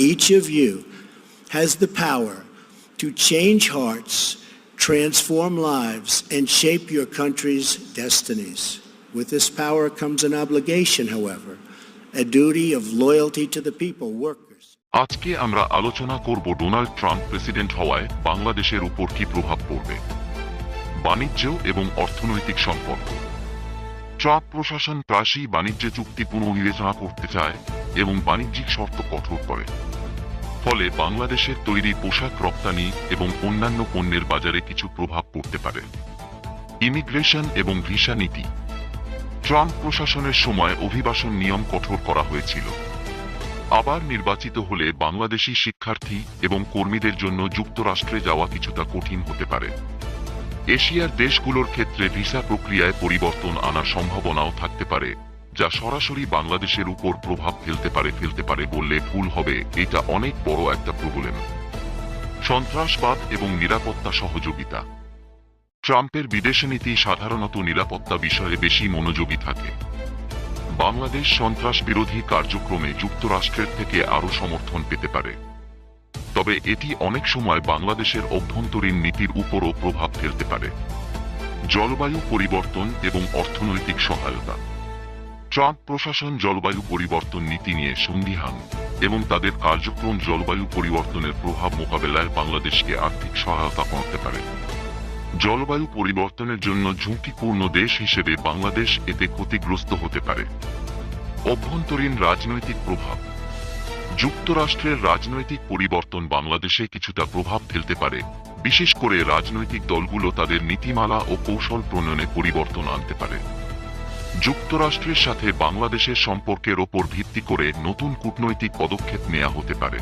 each of you has the power to change hearts, transform lives, and shape your country's destinies. With this power comes an obligation, however, a duty of loyalty to the people, workers. আজকে আমরা আলোচনা করব Donald Trump president হওয়ায় বাংলাদেশের উপর কি প্রভাব পড়বে বাণিজ্য এবং অর্থনৈতিক সম্পর্ক ট্রাম্প প্রশাসন প্রায়শই বাণিজ্য চুক্তি পুনর্বিবেচনা করতে চায় এবং বাণিজ্যিক শর্ত কঠোর করে ফলে বাংলাদেশের তৈরি পোশাক রপ্তানি এবং অন্যান্য পণ্যের বাজারে কিছু প্রভাব পড়তে পারে। ইমিগ্রেশন এবং ভিসা নীতি। ট্রাম্প প্রশাসনের সময় অভিবাসন নিয়ম কঠোর করা হয়েছিল। আবার নির্বাচিত হলে বাংলাদেশি শিক্ষার্থী এবং কর্মীদের জন্য যুক্তরাষ্ট্রে যাওয়া কিছুটা কঠিন হতে পারে। এশিয়ার দেশগুলোর ক্ষেত্রে ভিসা প্রক্রিয়ায় পরিবর্তন আনার সম্ভাবনাও থাকতে পারে। যা সরাসরি বাংলাদেশের উপর প্রভাব ফেলতে পারে ফেলতে পারে বললে ভুল হবে। এটা অনেক বড় একটা প্রবলেম সন্ত্রাসবাদ এবং নিরাপত্তা সহযোগিতা। ট্রাম্পের বিদেশনীতি সাধারণত নিরাপত্তা বিষয়ে বেশি মনোযোগী থাকে। বাংলাদেশ সন্ত্রাস বিরোধী কার্যক্রমে যুক্তরাষ্ট্রের থেকে আরও সমর্থন পেতে পারে। তবে এটি অনেক সময় বাংলাদেশের অভ্যন্তরীণ নীতির উপরও প্রভাব ফেলতে পারে। জলবায়ু পরিবর্তন এবং অর্থনৈতিক সহায়তা। ট্রাম্প প্রশাসন জলবায়ু পরিবর্তন নীতি নিয়ে সন্দিহান এবং তাদের কার্যক্রম জলবায়ু পরিবর্তনের প্রভাব মোকাবেলায় বাংলাদেশকে আর্থিক সহায়তা করতে পারে। জলবায়ু পরিবর্তনের জন্য ঝুঁকিপূর্ণ দেশ হিসেবে বাংলাদেশ এতে ক্ষতিগ্রস্ত হতে পারে। অভ্যন্তরীণ রাজনৈতিক প্রভাব। যুক্তরাষ্ট্রের রাজনৈতিক পরিবর্তন বাংলাদেশে কিছুটা প্রভাব ফেলতে পারে, বিশেষ করে রাজনৈতিক দলগুলো তাদের নীতিমালা ও কৌশল প্রণয়নে পরিবর্তন আনতে পারে। যুক্তরাষ্ট্রের সাথে বাংলাদেশের সম্পর্কের ওপর ভিত্তি করে নতুন কূটনৈতিক পদক্ষেপ নেওয়া হতে পারে.